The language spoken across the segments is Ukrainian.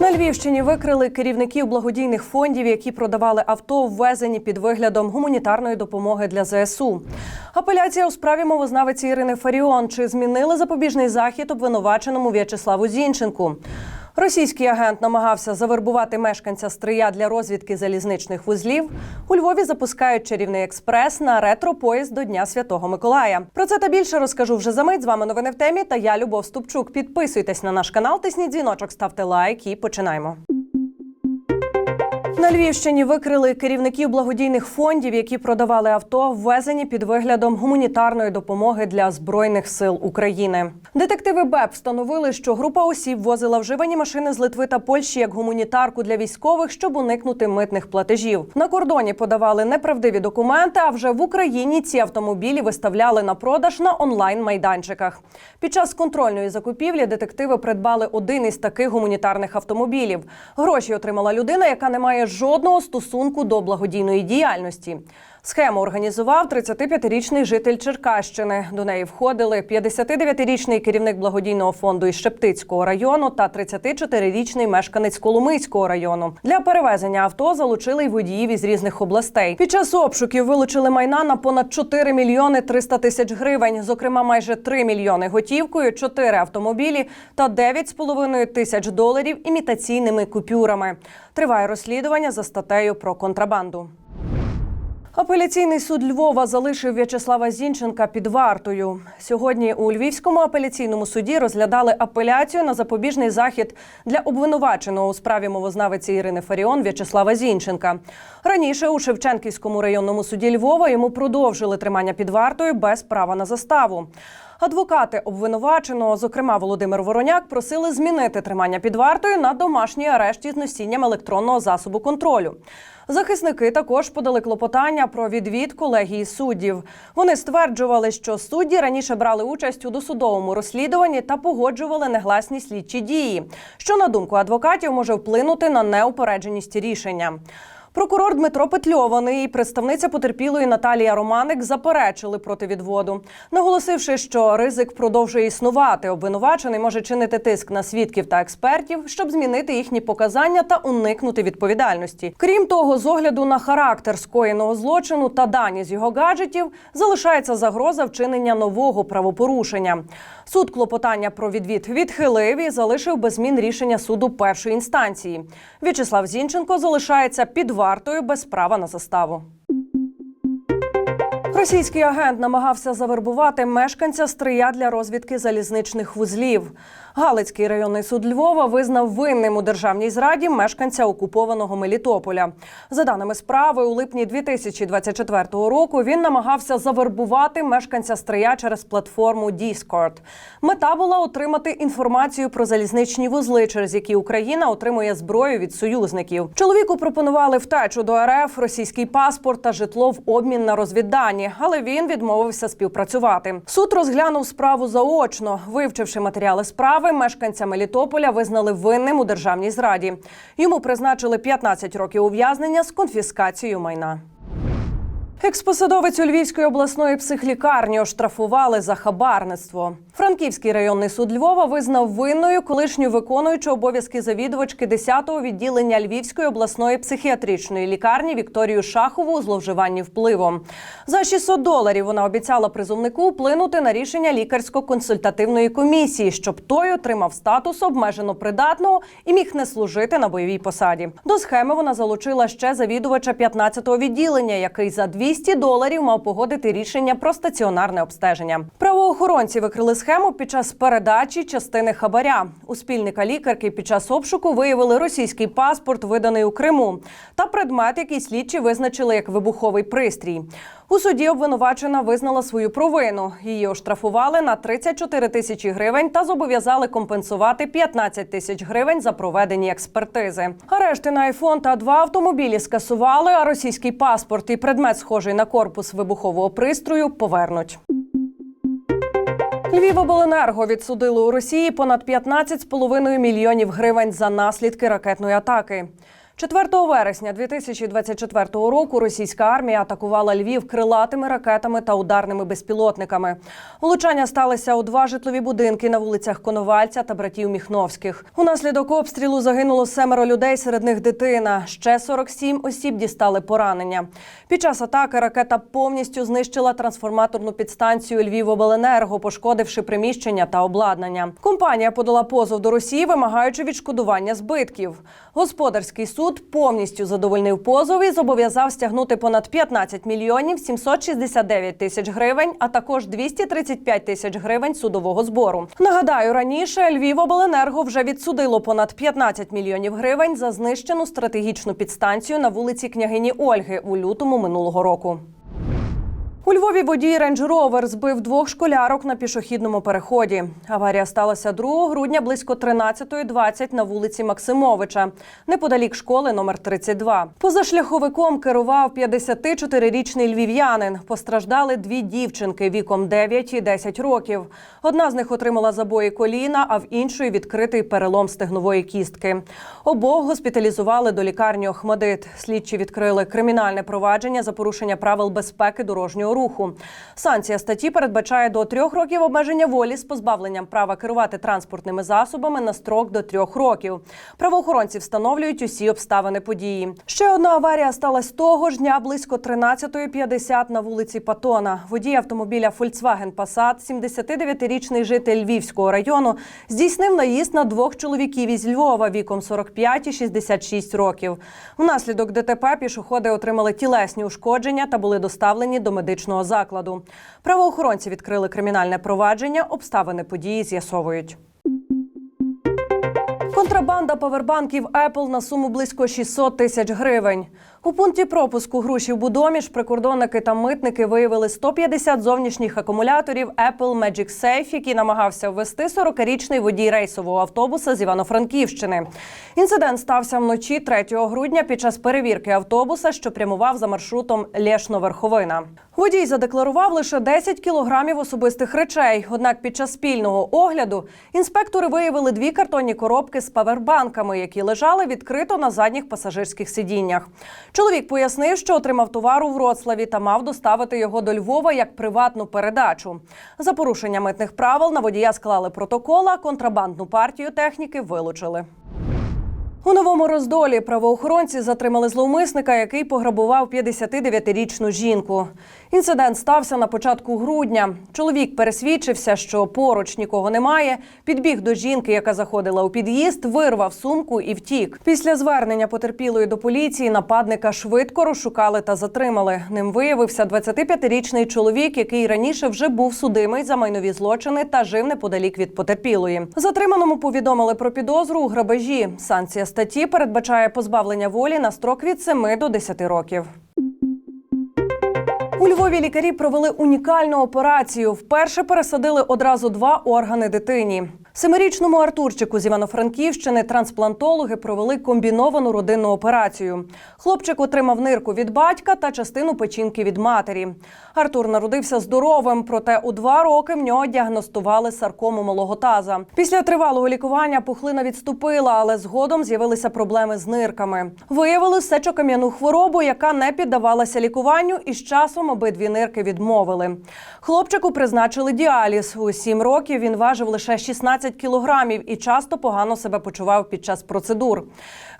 На Львівщині викрили керівників благодійних фондів, які продавали авто, ввезені під виглядом гуманітарної допомоги для ЗСУ. Апеляція у справі мовознавиці Ірини Фаріон. Чи змінили запобіжний захід обвинуваченому В'ячеславу Зінченку? Російський агент намагався завербувати мешканця Стрия для розвідки залізничних вузлів. У Львові запускають чарівний експрес на ретро-поїзд до Дня Святого Миколая. Про це та більше розкажу вже за мить. З вами новини в темі. Та я Любов Ступчук. Підписуйтесь на наш канал, тисніть дзвіночок, ставте лайк і починаємо. На Львівщині викрили керівників благодійних фондів, які продавали авто, ввезені під виглядом гуманітарної допомоги для збройних сил України. Детективи БЕП встановили, що група осіб возила вживані машини з Литви та Польщі як гуманітарку для військових, щоб уникнути митних платежів. На кордоні подавали неправдиві документи. А вже в Україні ці автомобілі виставляли на продаж на онлайн майданчиках. Під час контрольної закупівлі детективи придбали один із таких гуманітарних автомобілів. Гроші отримала людина, яка не має жодного стосунку до благодійної діяльності. Схему організував 35-річний житель Черкащини. До неї входили 59-річний керівник благодійного фонду із Шептицького району та 34-річний мешканець Коломийського району. Для перевезення авто залучили й водіїв із різних областей. Під час обшуків вилучили майна на понад 4 мільйони 300 тисяч гривень, зокрема майже 3 мільйони готівкою, 4 автомобілі та 9,5 тисяч доларів імітаційними купюрами. Триває розслідування за статтею про контрабанду. Апеляційний суд Львова залишив В'ячеслава Зінченка під вартою. Сьогодні у Львівському апеляційному суді розглядали апеляцію на запобіжний захід для обвинуваченого у справі мовознавиці Ірини Фаріон В'ячеслава Зінченка. Раніше у Шевченківському районному суді Львова йому продовжили тримання під вартою без права на заставу. Адвокати обвинуваченого, зокрема Володимир Вороняк, просили змінити тримання під вартою на домашній арешт із носінням електронного засобу контролю. Захисники також подали клопотання про відвід колегії суддів. Вони стверджували, що судді раніше брали участь у досудовому розслідуванні та погоджували негласні слідчі дії, що на думку адвокатів може вплинути на неупередженість рішення. Прокурор Дмитро Петльований і представниця потерпілої Наталія Романик заперечили проти відводу, наголосивши, що ризик продовжує існувати. Обвинувачений може чинити тиск на свідків та експертів, щоб змінити їхні показання та уникнути відповідальності. Крім того, з огляду на характер скоєного злочину та дані з його гаджетів залишається загроза вчинення нового правопорушення. Суд клопотання про відвід відхилив і залишив без змін рішення суду першої інстанції. В'ячеслав Зінченко залишається під вартою без права на заставу. Російський агент намагався завербувати мешканця Стрия для розвідки залізничних вузлів. Галицький районний суд Львова визнав винним у державній зраді мешканця окупованого Мелітополя. За даними справи, у липні 2024 року він намагався завербувати мешканця Стрия через платформу Discord. Мета була отримати інформацію про залізничні вузли, через які Україна отримує зброю від союзників. Чоловіку пропонували втечу до РФ, російський паспорт та житло в обмін на розвіддані, але він відмовився співпрацювати. Суд розглянув справу заочно, вивчивши матеріали справи. Мешканця Мелітополя визнали винним у державній зраді. Йому призначили 15 років ув'язнення з конфіскацією майна. Експосадовець у Львівської обласної психлікарні оштрафували за хабарництво. Франківський районний суд Львова визнав винною колишню виконуючу обов'язки завідувачки 10-го відділення Львівської обласної психіатричної лікарні Вікторію Шахову у зловживанні впливом. За 600 доларів вона обіцяла призовнику вплинути на рішення лікарсько-консультативної комісії, щоб той отримав статус обмежено придатного і міг не служити на бойовій посаді. До схеми вона залучила ще завідувача 15-го відділення, який за 200 доларів мав погодити рішення про стаціонарне обстеження. Правоохоронці викрили схему під час передачі частини хабаря. У спільника лікарки під час обшуку виявили російський паспорт, виданий у Криму, та предмет, який слідчі визначили як вибуховий пристрій. У суді обвинувачена визнала свою провину. Її оштрафували на 34 тисячі гривень та зобов'язали компенсувати 15 тисяч гривень за проведені експертизи. Арешти на айфон та два автомобілі скасували, а російський паспорт і предмет, схожий на корпус вибухового пристрою, повернуть. Львівобленерго відсудили у Росії понад 15,5 мільйонів гривень за наслідки ракетної атаки. 4 вересня 2024 року російська армія атакувала Львів крилатими ракетами та ударними безпілотниками. Влучання сталися у два житлові будинки на вулицях Коновальця та братів Міхновських. Унаслідок обстрілу загинуло семеро людей, серед них дитина. Ще 47 осіб дістали поранення. Під час атаки ракета повністю знищила трансформаторну підстанцію Львівобленерго, пошкодивши приміщення та обладнання. Компанія подала позов до Росії, вимагаючи відшкодування збитків. Господарський суд повністю задовольнив позов і зобов'язав стягнути понад 15 мільйонів 769 тисяч гривень, а також 235 тисяч гривень судового збору. Нагадаю, раніше Львівобленерго вже відсудило понад 15 мільйонів гривень за знищену стратегічну підстанцію на вулиці княгині Ольги у лютому минулого року. У Львові водій Range Rover збив двох школярок на пішохідному переході. Аварія сталася 2 грудня близько 13.20 на вулиці Максимовича, неподалік школи номер 32. Позашляховиком керував 54-річний львів'янин. Постраждали дві дівчинки віком 9 і 10 років. Одна з них отримала забої коліна, а в іншої відкритий перелом стегнової кістки. Обох госпіталізували до лікарні Охмадит. Слідчі відкрили кримінальне провадження за порушення правил безпеки дорожнього руху. Санкція статті передбачає до трьох років обмеження волі з позбавленням права керувати транспортними засобами на строк до трьох років. Правоохоронці встановлюють усі обставини події. Ще одна аварія сталася того ж дня близько 13.50 на вулиці Патона. Водій автомобіля Volkswagen Passat, 79-річний житель Львівського району, здійснив наїзд на двох чоловіків із Львова віком 45 і 66 років. Внаслідок ДТП пішоходи отримали тілесні ушкодження та були доставлені до медичного закладу. Правоохоронці відкрили кримінальне провадження. Обставини події з'ясовують. Контрабанда павербанків Apple на суму близько 600 тисяч гривень. У пункті пропуску грушів Будоміж прикордонники та митники виявили 150 зовнішніх акумуляторів Apple Magic Safe, які намагався ввести 40-річний водій рейсового автобуса з Івано-Франківщини. Інцидент стався вночі 3 грудня під час перевірки автобуса, що прямував за маршрутом Лєшно-Верховина. Водій задекларував лише 10 кілограмів особистих речей. Однак під час спільного огляду інспектори виявили дві картонні коробки з павербанками, які лежали відкрито на задніх пасажирських сидіннях. Чоловік пояснив, що отримав товар у Вроцлаві та мав доставити його до Львова як приватну передачу. За порушення митних правил на водія склали протокол, а контрабандну партію техніки вилучили. У новому роздолі правоохоронці затримали зловмисника, який пограбував 59-річну жінку. Інцидент стався на початку грудня. Чоловік пересвідчився, що поруч нікого немає. Підбіг до жінки, яка заходила у під'їзд, вирвав сумку і втік. Після звернення потерпілої до поліції нападника швидко розшукали та затримали. Ним виявився 25-річний чоловік, який раніше вже був судимий за майнові злочини та жив неподалік від потерпілої. Затриманому повідомили про підозру у грабежі. Санкція статті передбачає позбавлення волі на строк від 7 до 10 років. У Львові лікарі провели унікальну операцію. Вперше пересадили одразу два органи дитині. Семирічному Артурчику з Івано-Франківщини трансплантологи провели комбіновану родинну операцію. Хлопчик отримав нирку від батька та частину печінки від матері. Артур народився здоровим, проте у два роки в нього діагностували саркому малого таза. Після тривалого лікування пухлина відступила, але згодом з'явилися проблеми з нирками. Виявили сечокам'яну хворобу, яка не піддавалася лікуванню, і з часом обидві нирки відмовили. Хлопчику призначили діаліз. У сім років він важив лише 16 кілограмів і часто погано себе почував під час процедур.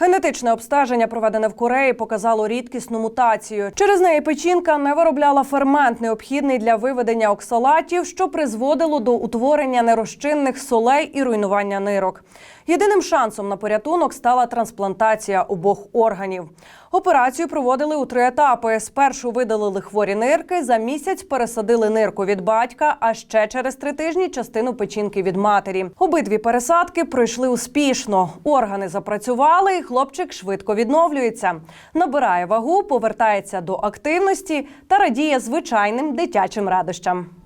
Генетичне обстеження, проведене в Кореї, показало рідкісну мутацію. Через неї печінка не виробляла фермент, необхідний для виведення оксалатів, що призводило до утворення нерозчинних солей і руйнування нирок. Єдиним шансом на порятунок стала трансплантація обох органів. Операцію проводили у три етапи. Спершу видалили хворі нирки, за місяць пересадили нирку від батька, а ще через три тижні частину печінки від матері. Обидві пересадки пройшли успішно. Органи запрацювали, і хлопчик швидко відновлюється. Набирає вагу, повертається до активності та радіє звичайним дитячим радощам.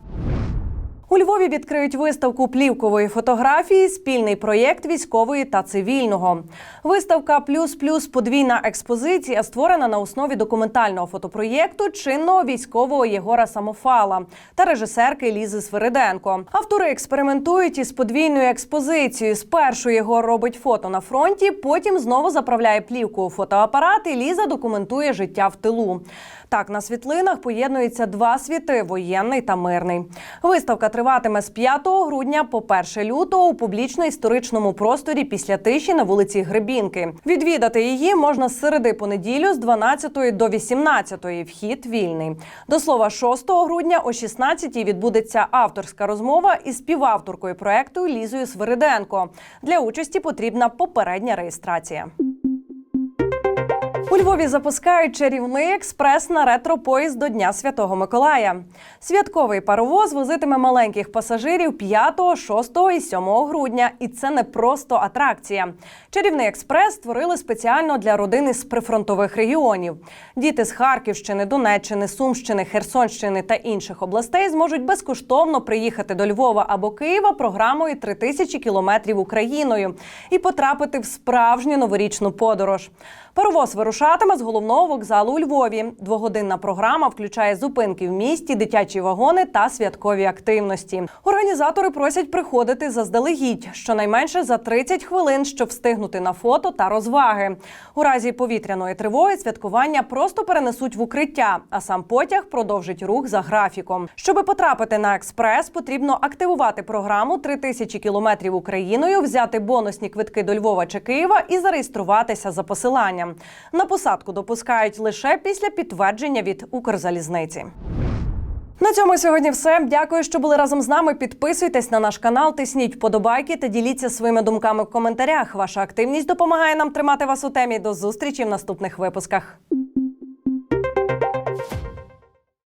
У Львові відкриють виставку плівкової фотографії, спільний проєкт військової та цивільного. Виставка плюс плюс подвійна експозиція створена на основі документального фотопроєкту чинного військового Єгора Самофала та режисерки Лізи Свириденко. Автори експериментують із подвійною експозицією. Спершу Єгор робить фото на фронті, потім знову заправляє плівку у фотоапарат. і Ліза документує життя в тилу. Так, на світлинах поєднуються два світи воєнний та мирний. Виставка триватиме з 5 грудня по 1 лютого у публічно-історичному просторі після тиші на вулиці Гребінки. Відвідати її можна з середи по неділю з 12 до 18. Вхід вільний. До слова, 6 грудня о 16 відбудеться авторська розмова із співавторкою проекту Лізою Свириденко. Для участі потрібна попередня реєстрація. У Львові запускають чарівний експрес на ретро-поїзд до Дня Святого Миколая. Святковий паровоз возитиме маленьких пасажирів 5, 6 і 7 грудня. І це не просто атракція. Чарівний експрес створили спеціально для родини з прифронтових регіонів. Діти з Харківщини, Донеччини, Сумщини, Херсонщини та інших областей зможуть безкоштовно приїхати до Львова або Києва програмою «3 тисячі кілометрів Україною і потрапити в справжню новорічну подорож. Паровоз вирушатиме з головного вокзалу у Львові. Двогодинна програма включає зупинки в місті, дитячі вагони та святкові активності. Організатори просять приходити заздалегідь, щонайменше за 30 хвилин, щоб встигнути на фото та розваги. У разі повітряної тривоги святкування просто перенесуть в укриття, а сам потяг продовжить рух за графіком. Щоби потрапити на експрес, потрібно активувати програму «3 тисячі кілометрів Україною, взяти бонусні квитки до Львова чи Києва і зареєструватися за посиланням. На посадку допускають лише після підтвердження від Укрзалізниці. На цьому сьогодні все. Дякую, що були разом з нами. Підписуйтесь на наш канал, тисніть вподобайки та діліться своїми думками в коментарях. Ваша активність допомагає нам тримати вас у темі. До зустрічі в наступних випусках.